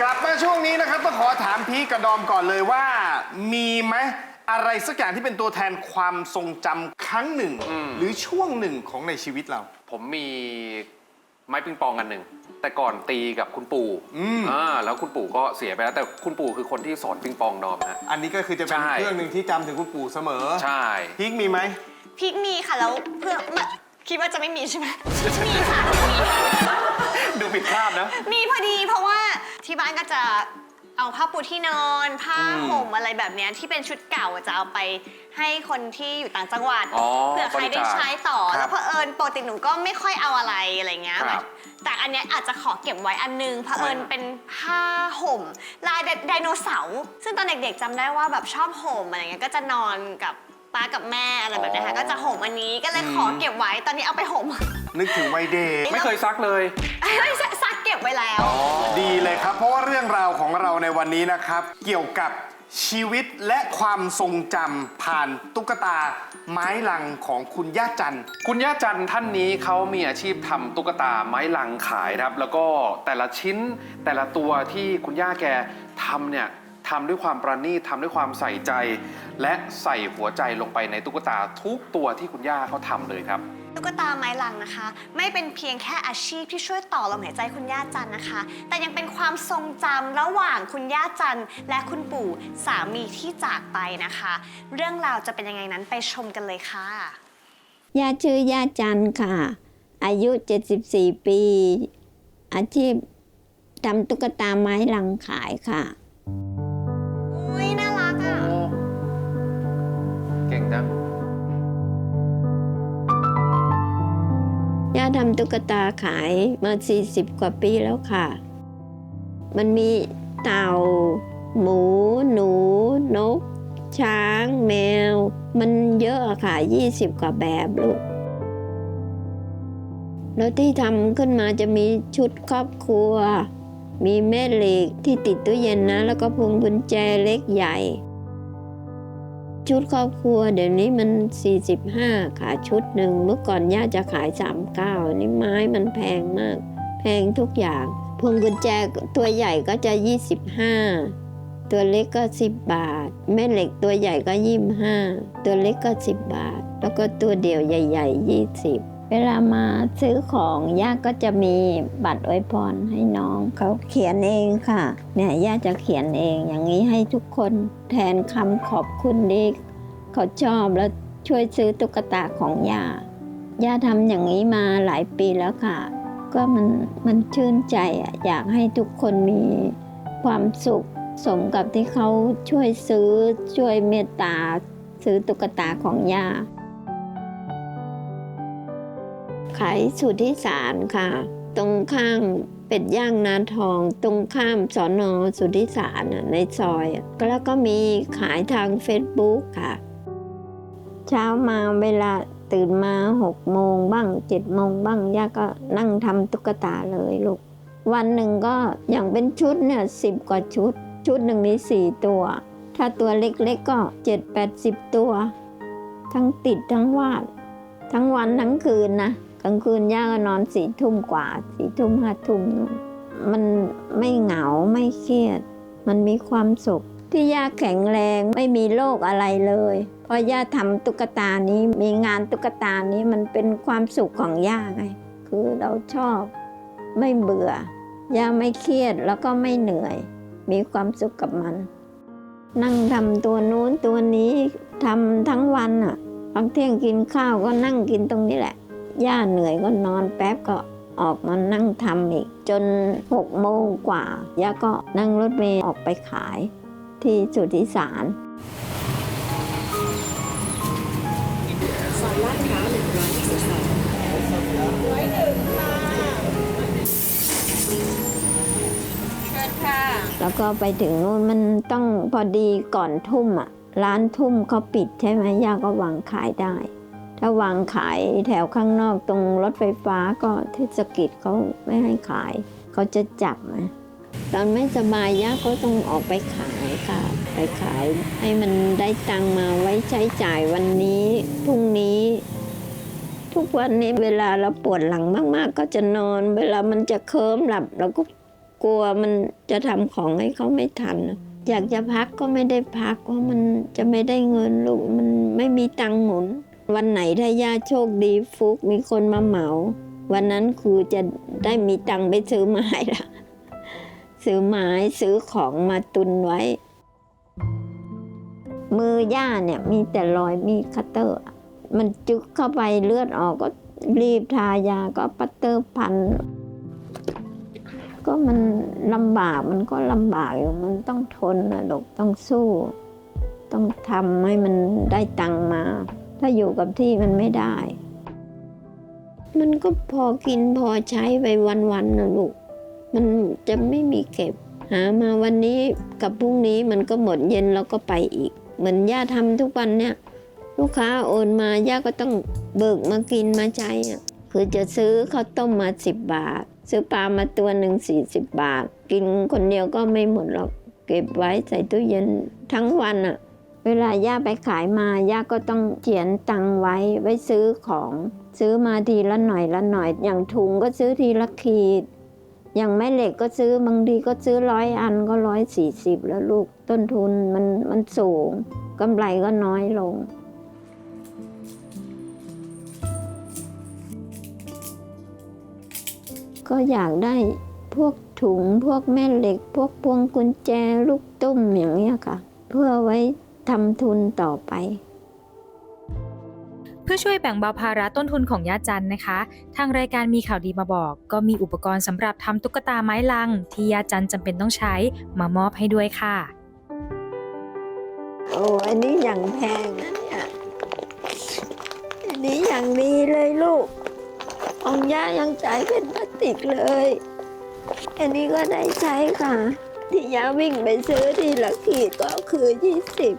กลับมาช่วงนี้นะครับต้องขอถามพีคกับดอมก่อนเลยว่า มีไหมอะไรสักอย่างที่เป็นตัวแทนความทรงจำครั้งหนึ่ง หรือช่วงหนึ่งของในชีวิตเรา ผมมีไม้ปิงปองอันหนึ่งแต่ก่อนตีกับคุณปู่อืมอ่าแล้วคุณปู่ก็เสียไปแล้ว แต่คุณปู่คือคนที่สอนปิงปองดอมนะ อันนี้ก็คือจะเป็นใช่ เครื่องหนึ่งที่จำถึงคุณปู่เสมอใช่ พีคมีไหม พีคมีค่ะแล้วเพื่อมาคิดว่าจะไม่มีใช่ไหมมีค่ะมีดูผิดคาดนะ มีพอดีเพราะว่า ที่บ้านก็จะเอาผ้าปูที่นอน ผ้าห่มอะไรแบบเนี้ยที่เป็นชุดเก่าจะเอาไปให้คนที่อยู่ต่างจังหวัดอ๋อเผื่อใครได้ใช้ต่อ ครับแล้วเพอเอิญปกติหนูก็ไม่ค่อยเอาอะไรอะไรเงี้ยครับแต่อันเนี้ยอาจจะขอเก็บไว้อันนึงเพอเอิญเป็นผ้าห่ม ลายไดโนเสาร์ซึ่งตอนเด็กๆจำได้ว่าแบบชอบห่มอะไรเงี้ยก็จะนอนกับป้ากับแม่อะไรแบบเนี้ยค่ะก็จะห่มอันนี้ก็เลยขอเก็บไว้ตอนนี้เอาไปห่ม นึกถึงวัยเด็กไม่เคยซักเลยซักเก็บ ไว้แล้ว ดีเลยครับ เพราะว่าเรื่องราวของเราในวันนี้นะครับ เกี่ยวกับชีวิตและความทรงจำผ่านตุ๊กตาไม้ลังของคุณย่าจันทร์ คุณย่าจันท่านนี้เขามีอาชีพทำตุ๊กตาไม้ลังขายครับ แล้วก็แต่ละชิ้นแต่ละตัวที่คุณย่าแกทำเนี่ยทำด้วยความประณีตทำด้วยความใส่ใจ และใส่หัวใจลงไปในตุ๊กตาทุกตัวที่คุณย่าเขาทำเลยครับ ตุ๊กตาไม้ลังนะคะ ไม่เป็นเพียงแค่อาชีพที่ช่วยต่อลมหายใจคุณย่าจันนะคะ แต่ยังเป็นความทรงจำระหว่างคุณย่าจันและคุณปู่สามีที่จากไปนะคะ เรื่องราวจะเป็นยังไงนั้นไปชมกันเลยค่ะ ย่าชื่อย่าจันค่ะ อายุ 74 ปี อาชีพทำตุ๊กตาไม้ลังขายค่ะ ย่าทำตุ๊กตาขายมา 40 กว่าปีแล้วค่ะ มันมีเต่า หมู หนู นก ช้าง แมว มันเยอะอะค่ะ 20 กว่าแบบลูก แล้วที่ทำขึ้นมาจะมีชุดครอบครัว มีแม่เหล็กที่ติดตู้เย็นนะ แล้วก็พวงกุญแจเล็กใหญ่ ชุดครอบครัว เดี๋ยวนี้มัน 45 ขายชุดหนึ่งเมื่อก่อนย่าจะขาย 39อันนี้ไม้มันแพงมาก แพงทุกอย่าง พวงกุญแจตัวใหญ่ก็จะ 25 ตัวเล็กก็ 10 บาท แม่เหล็กตัวใหญ่ก็ 25 ตัวเล็กก็ 10 บาท แล้วก็ตัวเดียวใหญ่ ๆ 20 เวลามาซื้อของย่าก็จะมีบัตรอวยพรให้น้องเขาเขียนเองค่ะเนี่ยย่าจะเขียนเองอย่างนี้ให้ทุกคนแทนคำขอบคุณที่เขาชอบแล้วช่วยซื้อตุ๊กตาของย่าย่าทำอย่างนี้มาหลายปีแล้วค่ะ ก็มันมันชื่นใจอะอยากให้ทุกคนมีความสุขสมกับที่เขาช่วยซื้อช่วยเมตตาซื้อตุ๊กตาของย่า ขายสุทธิสารค่ะ ตรงข้ามเป็ดย่างนาทอง ตรงข้ามสอนอสุทธิสารในซอยแล้วก็มีขายทางเฟซบุ๊กค่ะ เช้ามาเวลาตื่นมาหกโมงบ้างเจ็ดโมงบ้างย่าก็นั่งทำตุ๊กตาเลยลูก วันหนึ่งก็อย่างเป็นชุดเนี่ยสิบกว่าชุด ชุดหนึ่งมีสี่ตัว ถ้าตัวเล็กๆก็เจ็ดแปดสิบตัว ทั้งติดทั้งวาด ทั้งวันทั้งคืนนะ กลางคืนย่าก็นอนสี่ทุ่มกว่าสี่ทุ่มห้าทุ่มมันไม่เหงาไม่เครียด มันมีความสุข ที่ย่าแข็งแรงไม่มีโรคอะไรเลยเพราะย่าทำตุ๊กตานี้มีงานตุ๊กตานี้มันเป็นความสุขของย่าไง คือเราชอบไม่เบื่อย่าไม่เครียดแล้วก็ไม่เหนื่อย มีความสุขกับมัน นั่งทำตัวนู้นตัวนี้ทำทั้งวันอะบางเที่ยงกินข้าวก็นั่งกินตรงนี้แหละ ย่าเหนื่อยก็นอนแป๊บก็ออกมานั่งทำอีก จนหกโมงกว่า ย่าก็นั่งรถเมล์ออกไปขายที่สุทธิสารแล้วก็ไปถึงนู่นมันต้องพอดีก่อนทุ่มอะ ร้านทุ่มเขาปิดใช่ไหมย่าก็วางขายได้ ถ้าวางขายแถวข้างนอกตรงรถไฟฟ้าก็เทศกิจเขาไม่ให้ขาย เขาจะจับนะตอนไม่สบายย่าก็ต้องออกไปขายค่ะ ไปขายให้มันได้ตังมาไว้ใช้จ่ายวันนี้พรุ่งนี้ ทุกวันนี้เวลาเราปวดหลังมาก ๆ ก็จะนอน เวลามันจะเคิมหลับ เราก็กลัวมันจะทำของให้เขาไม่ทัน อยากจะพักก็ไม่ได้พักเพราะมันจะไม่ได้เงินลูกมันไม่มีตังหมุน วันไหนถ้าย่าโชคดีฟุกมีคนมาเหมา วันนั้นครูจะได้มีตังค์ไปซื้อไม้ละซื้อไม้ซื้อของมาตุนไว้ มือย่าเนี่ยมีแต่รอยมีคัตเตอร์ มันจึกเข้าไปเลือดออกก็รีบทายาก็ปัตเตอร์พัน ก็มันลำบากมันก็ลำบากอยู่มันต้องทนนะลูกต้องสู้ ต้องทำให้มันได้ตังค์มา ถ้าอยู่กับที่มันไม่ได้ มันก็พอกินพอใช้ไปวันๆนะลูก มันจะไม่มีเก็บ หามาวันนี้กับพรุ่งนี้มันก็หมดเย็นแล้วก็ไปอีก เหมือนย่าทำทุกวันเนี่ย ลูกค้าโอนมาย่าก็ต้องเบิกมากินมาใช้อะคือจะซื้อข้าวต้มมาสิบบาท ซื้อปลามาตัวหนึ่งสี่สิบบาท กินคนเดียวก็ไม่หมดหรอก เก็บไว้ใส่ตู้เย็นทั้งวันอะ เวลาย่าไปขายมาย่าก็ต้องเขียนตังค์ไว้ไว้ซื้อของ ซื้อมาทีละหน่อยละหน่อย อย่างถุงก็ซื้อทีละขีด อย่างแม่เหล็กก็ซื้อบางทีก็ซื้อร้อยอันก็ร้อยสี่สิบแล้วลูกต้นทุนมันมันสูงกำไรก็น้อยลงก็อยากได้พวกถุงพวกแม่เหล็ก พวกพวงกุญแจลูกตุ้มอย่างเงี้ยค่ะ เพื่อไว้ ทำทุนต่อไป เพื่อช่วยแบ่งเบาภาระต้นทุนของย่าจันนะคะ ทางรายการมีข่าวดีมาบอก ก็มีอุปกรณ์สำหรับทำตุ๊กตาไม้ลัง ที่ย่าจันจำเป็นต้องใช้มามอบให้ด้วยค่ะ โอ้อันนี้อย่างแพงนะเนี่ยอันนี้อย่างดีเลยลูกของย่ายังจ่ายเป็นพลาสติกเลย อันนี้ก็ได้ใช้ค่ะ ที่ย่าวิ่งไปซื้อทีละขีดก็คือยี่สิบ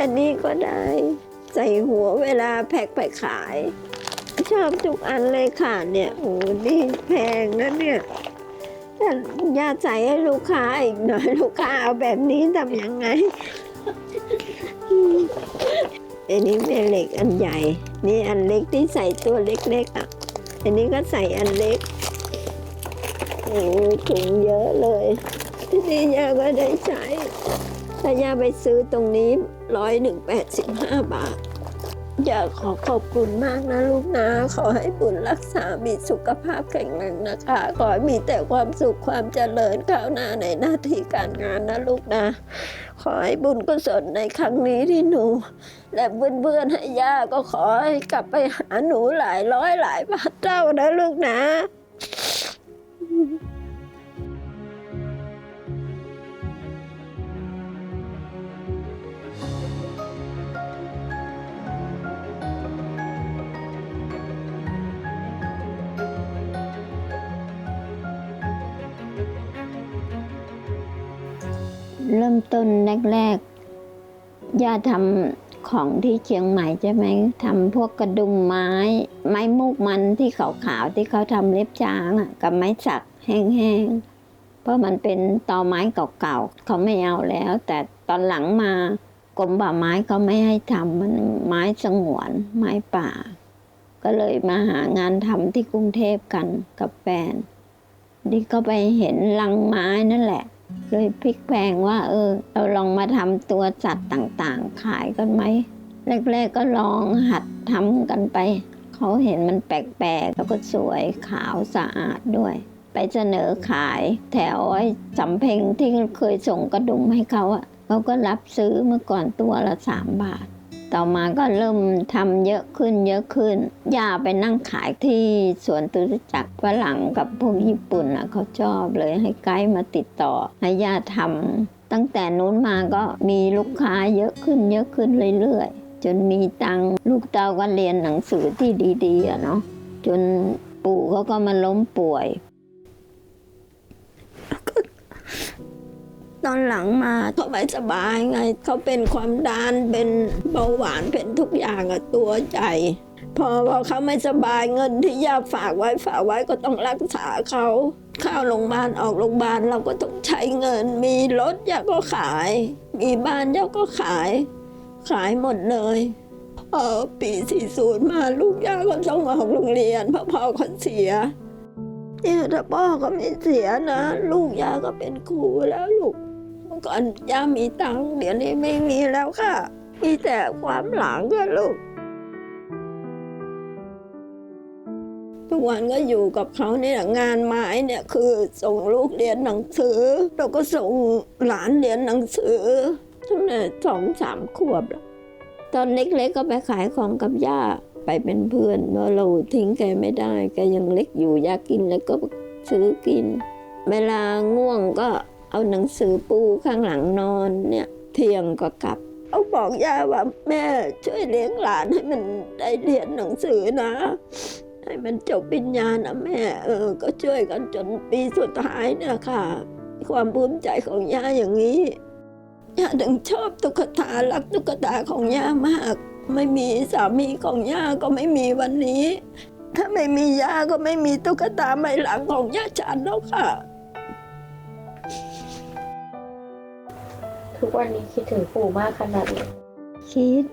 อันนี้ก็ได้ ใส่หัวเวลาแพ็คไปขาย ชอบทุกอันเลยค่ะเนี่ยโอ้นี่แพงนะเนี่ยถ้าย่าใส่ให้ลูกค้าอีกหน่อยลูกค้าเอาแบบนี้ทำยังไงอันนี้แม่เหล็กอันใหญ่ นี่อันเล็กที่ใส่ตัวเล็กๆอะ อันนี้ก็ใส่อันเล็ก โอ้ถุงเยอะเลย ที่นี่ยาก็ได้ใช้ ถ้าย่าไปซื้อตรงนี้ร้อยหนึ่งแปดสิบห้าบาท อยากขอขอบคุณมากนะลูกนะ ขอให้บุญรักษา มีสุขภาพแข็งแรงนะคะ ขอให้มีแต่ความสุขความเจริญก้าวหน้าในหน้าที่การงานนะลูกนะ ขอให้บุญกุศลในครั้งนี้ที่หนู และเพื่อนๆให้ย่าก็ขอให้กลับไปหาหนูหลายร้อยหลายพันเท่านะลูกนะ มต้นแรกๆย่าทำของที่เชียงใหม่ใช่ไหมทำพวกกระดุมไม้ ไม้มูกมันที่ขาวๆที่เขาทำเล็บช้างกับไม้สักแห้งๆ เพราะมันเป็นตอไม้เก่าๆเขาไม่เอาแล้ว แต่ตอนหลังมากรมป่าไม้เขาไม่ให้ทำมันไม้สงวน ไม้ป่า ก็เลยมาหางานทำที่กรุงเทพกันกับแฟน นี่ก็ไปเห็นลังไม้นั่นแหละ เลยพลิกแพลงว่า เออ เราลองมาทำตัวสัตว์ต่างๆ ขายกันไหมแรกๆก็ลองหัดทำกันไป เขาเห็นมันแปลกๆ แล้วก็สวยขาวสะอาดด้วย ไปเสนอขายแถวไอ้สำเพ็งที่เคยส่งกระดุมให้เขาอะเขาก็รับซื้อเมื่อก่อนตัวละสามบาท ต่อมาก็เริ่มทำเยอะขึ้นเยอะขึ้น ย่าไปนั่งขายที่สวนตุรจักรฝรั่งกับพวกญี่ปุ่นอะเขาชอบเลยให้ไกด์มาติดต่อ ให้ย่าทำตั้งแต่นู้นมาก็มีลูกค้าเยอะขึ้นเยอะขึ้นเรื่อยๆ จนมีตังลูกเต้าก็เรียนหนังสือที่ดีๆอะเนาะจนปู่เขาก็มาล้มป่วย ตอนหลังมาเขาไม่สบายไง เขาเป็นความดันเป็นเบาหวานเป็นทุกอย่างอะตัวใหญ่พอพอเขาไม่สบายเงินที่ย่าฝากไว้ฝากไว้ก็ต้องรักษาเขาเข้าโรงพยาบาลออกโรงพยาบาลเราก็ต้องใช้เงิน มีรถย่าก็ขาย มีบ้านย่าก็ขาย ขายหมดเลยพอปี40มาลูกย่าก็ต้องออกโรงเรียนเพราะพ่อเขาเสียเนี่ยถ้าพ่อก็ไม่เสียนะ ลูกย่าก็เป็นครูแล้วลูก ก่อนย่ามีตังค์เดี๋ยวนี้ไม่มีแล้วค่ะ มีแต่ความหลังอะลูก ทุกวันก็อยู่กับเขาเนี่ยงานไม้เนี่ยคือส่งลูกเรียนหนังสือ แล้วก็ส่งหลานเรียนหนังสือตั้งแต่สองสามขวบแล้วตอนเล็กๆก็ไปขายของกับย่าไปเป็นเพื่อนเพราะเราทิ้งแกไม่ได้ แกยังเล็กอยู่อยากกินแล้วก็ซื้อกิน เวลาง่วงก็ เอาหนังสือปูข้างหลังนอนเนี่ยเที่ยงก็กลับเขาบอกย่าว่าแม่ช่วยเลี้ยงหลานให้มันได้เรียนหนังสือนะ ให้มันจบปริญญานะแม่ เออ ก็ช่วยกันจนปีสุดท้ายเนี่ยค่ะ ความภูมิใจของย่าอย่างนี้ย่าถึงชอบตุ๊กตารักตุ๊กตาของย่ามาก ไม่มีสามีของย่าก็ไม่มีวันนี้ ถ้าไม่มีย่าก็ไม่มีตุ๊กตาไม้หลังของย่าจันแล้วค่ะ ทุกวันนี้คิดถึงปู่มากขนาดไหนคิด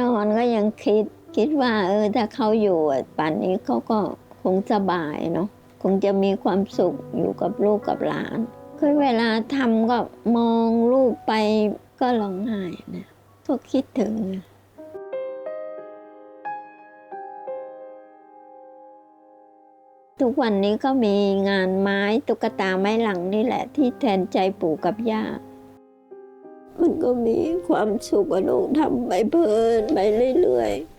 นอนก็ยังคิด คิดว่า เออถ้าเขาอยู่ป่านนี้เขาก็คงสบายเนาะคงจะมีความสุขอยู่กับลูกกับหลานคือเวลาทำก็มองลูกไปก็ร้องไห้นะก็คิดถึงทุกวันนี้ก็มีงานไม้ตุ๊กตาไม้หลังนี่แหละที่แทนใจปู่กับย่า ก็มีความสุขอะลูกทำไปเพลินไปเรื่อยๆ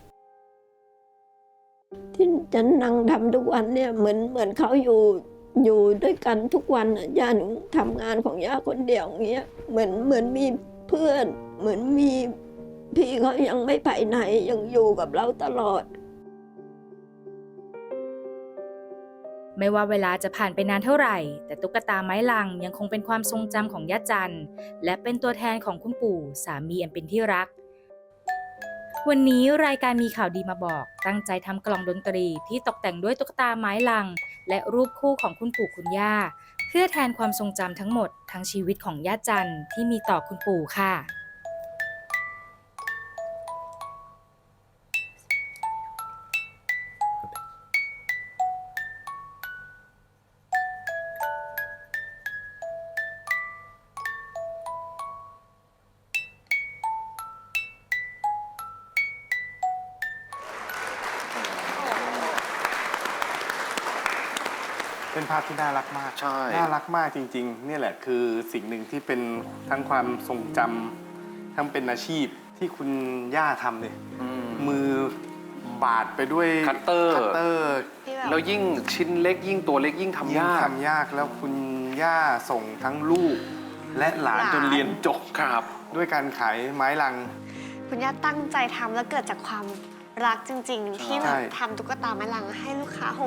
ที่ฉันนั่งทำทุกวันเนี่ยเหมือนเหมือนเขาอยู่อยู่ด้วยกันทุกวันย่าหนูทำงานของย่าคนเดียวอย่างเงี้ยเหมือนเหมือนมีเพื่อน เหมือนมีพี่เขายังไม่ไปไหนยังอยู่กับเราตลอด ไม่ว่าเวลาจะผ่านไปนานเท่าไหร่ แต่ตุ๊กตาไม้ลังยังคงเป็นความทรงจำของย่าจันและเป็นตัวแทนของคุณปู่สามีอันเป็นที่รัก วันนี้รายการมีข่าวดีมาบอก ตั้งใจทำกล่องดนตรีที่ตกแต่งด้วยตุ๊กตาไม้ลัง และรูปคู่ของคุณปู่คุณย่า เพื่อแทนความทรงจำทั้งหมดทั้งชีวิตของย่าจันที่มีต่อคุณปู่ค่ะ เป็นภาพที่น่ารักมาก ใช่ น่ารักมากจริง ๆ เนี่ยแหละคือสิ่งหนึ่งที่เป็นทั้งความทรงจำทั้งเป็นอาชีพที่คุณย่าทำเลยอืม มือบาดไปด้วยคัตเตอร์ คัตเตอร์ ที่แบบแล้วยิ่งชิ้นเล็กยิ่งตัวเล็กยิ่งทำยิ่งยากทำยากแล้วคุณย่าส่งทั้งลูก และหลานหลานจนเรียนจบครับ ด้วยการขายไม้ลัง คุณย่าตั้งใจทำแล้วเกิดจากความ รักจริง ๆ ที่แบบใช่ทำตุ๊กตาไม้ลังให้ลูกค้าโห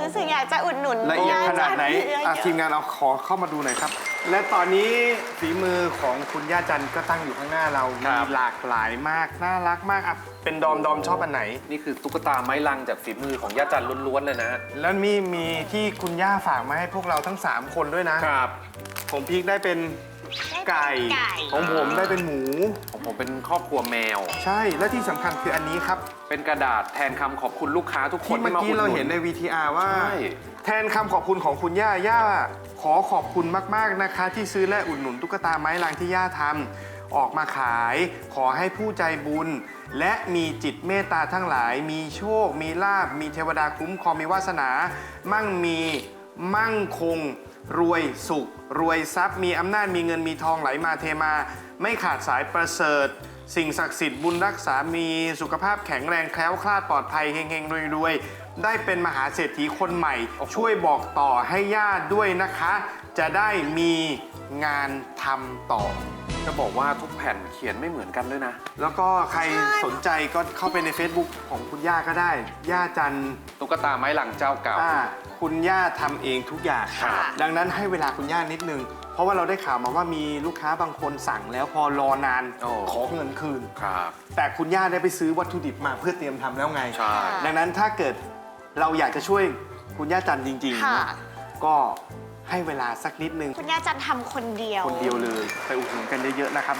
รู้สึกอยากจะอุดหนุนละเอียดขนาดไหนเยอะๆอะทีมงานเอาขอเข้ามาดูหน่อยครับ และตอนนี้ฝีมือของคุณย่าจันก็ตั้งอยู่ข้างหน้าเราครัมีบหลากหลายมากน่ารักมากอะเป็นดอมดอมชอบอันไหน นี่คือตุ๊กตาไม้ลังจากฝีมือของย่าจันล้วนๆเลยนะ แล้วมีมีที่คุณย่าฝากมาให้พวกเราทั้ง 3 คนด้วยนะครับ ผมพีกได้เป็น ไก่ ไก่ ของผมได้เป็นหมู ของผมเป็นครอบครัวแมว ใช่ และที่สำคัญคืออันนี้ครับ เป็นกระดาษแทนคำขอบคุณลูกค้าทุกคนที่เมื่อกี้ที่เราอุดเห็นใน VTR ว่า ใช่ แทนคำขอบคุณของคุณย่าย่า ขอขอบคุณมาก ๆ นะคะ ที่ซื้อและอุดหนุนตุ๊กตาไม้ลางที่ย่าทำออกมาขาย ขอให้ผู้ใจบุญ และมีจิตเมตตาทั้งหลาย มีโชค มีลาบ มีเทวดาคุ้มครองมีวาสนา มั่งมี มั่งคง รวยสุข รวยทรัพย์ มีอำนาจมีเงินมีทองไหลมาเทมา ไม่ขาดสายประเสริฐ สิ่งศักดิ์สิทธิ์บุญรักษา มีสุขภาพแข็งแรงแคล้วคลาดปลอดภัยเฮงๆรวยๆ ได้เป็นมหาเศรษฐีคนใหม่ ช่วยบอกต่อให้ญาติด้วยนะคะ จะได้มีงานทำต่อ จะบอกว่าทุกแผ่นเขียนไม่เหมือนกันด้วยนะ แล้วก็ใครสนใจก็เข้าไปใน Facebook ของคุณย่าก็ได้ ย่าจันตุ๊กตาไม้ลังเจ้าเก่า อ่าคุณย่าทำเองทุกอย่างค่ะดังนั้นให้เวลาคุณย่านิดนึง เพราะว่าเราได้ข่าวมาว่ามีลูกค้าบางคนสั่งแล้วพอรอนานโอ้ ขอเงินคืน ครับ แต่คุณย่าได้ไปซื้อวัตถุดิบมาเพื่อเตรียมทำแล้วไง ใช่ ดังนั้นถ้าเกิด เราอยากจะช่วยคุณย่าจันจริงๆค่ะ นะก็ให้เวลาสักนิดนึง คุณย่าจันทำคนเดียว คนเดียวเลย ไปอุดหนุนกันเยอะๆนะครับ